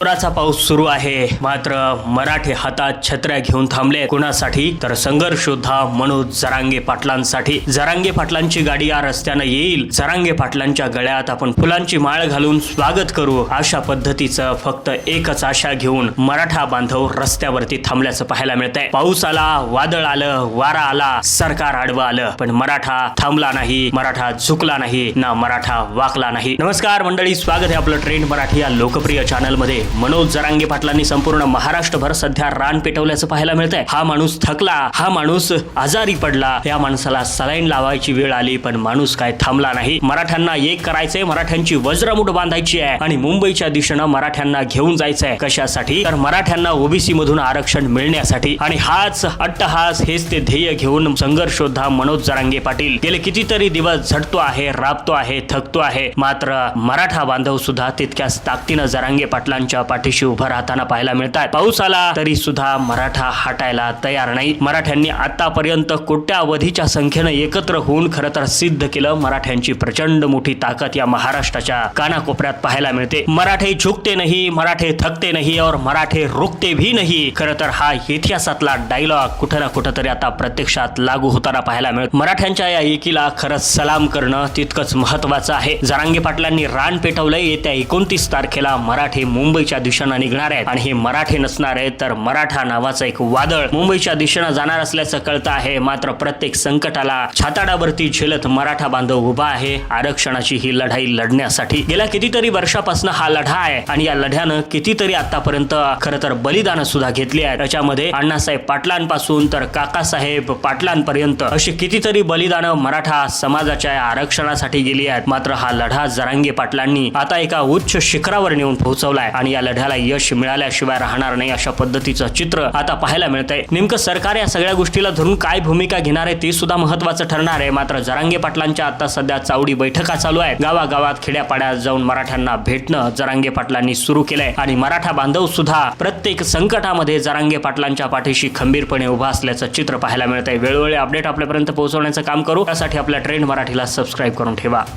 जोराचा पाऊस सुरू आहे. मात्र मराठे हातात छत्र्या घेऊन थांबले. कुणासाठी? तर संघर्ष योद्धा मनोज जरांगे पाटलांसाठी. जरांगे पाटलांची गाडी या रस्त्यानं येईल. जरांगे पाटलांच्या गळ्यात आपण फुलांची माळ घालून स्वागत करू. अशा पद्धतीचं फक्त एकच आशा घेऊन मराठा बांधव रस्त्यावरती थांबल्याचं पाहायला मिळत आहे पाऊस आला वादळ आलं वारा आला सरकार आडवं आलं. पण मराठा थांबला नाही मराठा झुकला नाही ना मराठा वाकला नाही. नमस्कार मंडळी स्वागत आहे आपलं ट्रेंड मराठी या लोकप्रिय चॅनलमध्ये मनोज जरांगे पाटलांनी संपूर्ण महाराष्ट्रभर सध्या रान पेटवल्याचं पाहायला मिळतंय. हा माणूस थकला हा माणूस आजारी पडला या माणसाला सलाईन लावायची वेळ आली पण माणूस काय थांबला नाही. मराठ्यांना एक करायचंय मराठ्यांची वज्रमुठ बांधायची आहे आणि मुंबईच्या दिशेनं मराठ्यांना घेऊन जायचंय. कशासाठी? तर मराठ्यांना ओबीसी मधून आरक्षण मिळण्यासाठी. आणि हाच अट्टहास हेच ते ध्येय घेऊन संघर्षोद्धा मनोज जरांगे पाटील. गेले कितीतरी दिवस झटतो आहे राबतो आहे थकतो आहे. मात्र मराठा बांधव सुद्धा तितक्याच ताकदीनं जरांगे पाटलांच्या पाठीशी उभं राहताना पाहायला मिळतात पाऊस आला तरी सुद्धा मराठा हटायला तयार नाही. मराठ्यांनी आतापर्यंत कोट्यावधीच्या संख्येनं एकत्र होऊन खरं तर सिद्ध केलं मराठ्यांची प्रचंड मोठी ताकद या महाराष्ट्राच्या कानाकोपऱ्यात पाहायला मिळते. मराठे झुकते नाही मराठे थकते नाही और मराठे रुकते भी नाही. खरं तर हा इतिहासातला डायलॉग कुठं ना कुठं तरी आता प्रत्यक्षात लागू होताना पाहायला मिळत. मराठ्यांच्या या एकीला खरंच सलाम करणं तितकंच महत्वाचं आहे. जरांगे पाटलांनी रान पेटवलंय येत्या एकोणतीस तारखेला मराठे मुंबई मुंबईच्या दिशेनं निघणार आहेत. आणि हे मराठे नसणार आहेत तर मराठा नावाचं एक वादळ मुंबईच्या दिशेनं जाणार असल्याचं कळतं आहे. मात्र प्रत्येक संकटाला छाताडावरती झेलत मराठा बांधव उभा आहे. आरक्षणाची ही लढाई लढण्यासाठी गेल्या कितीतरी वर्षापासून हा लढा आहे. आणि या लढ्यानं कितीतरी आतापर्यंत खर तर बलिदान सुद्धा घेतली आहे त्याच्यामध्ये अण्णासाहेब पाटलांपासून तर काकासाहेब पाटलांपर्यंत अशी कितीतरी बलिदानं मराठा समाजाच्या आरक्षणासाठी गेली आहेत. मात्र हा लढा जरांगे पाटलांनी आता एका उच्च शिखरावर नेऊन पोहोचवलाय. आणि या लढ्याला यश मिळाल्याशिवाय राहणार नाही अशा पद्धतीचं चित्र आता पाहायला मिळतंय. नेमकं सरकार या सगळ्या गोष्टीला धरून काय भूमिका घेणार आहे ते सुद्धा महत्वाचं ठरणार आहे. मात्र जरांगे पाटलांच्या आता सध्या चावडी बैठका चालू आहे गावागावात खेड्यापाड्यात जाऊन मराठ्यांना भेटणं जरांगे पाटलांनी सुरू केलंय. आणि मराठा बांधव सुद्धा प्रत्येक संकटामध्ये जरांगे पाटलांच्या पाठीशी खंबीरपणे उभा असल्याचं चित्र पाहायला मिळत आहे वेळोवेळी अपडेट आपल्यापर्यंत पोहोचवण्याचं काम करू. त्यासाठी आपल्या ट्रेंड मराठीला सबस्क्राईब करून ठेवा.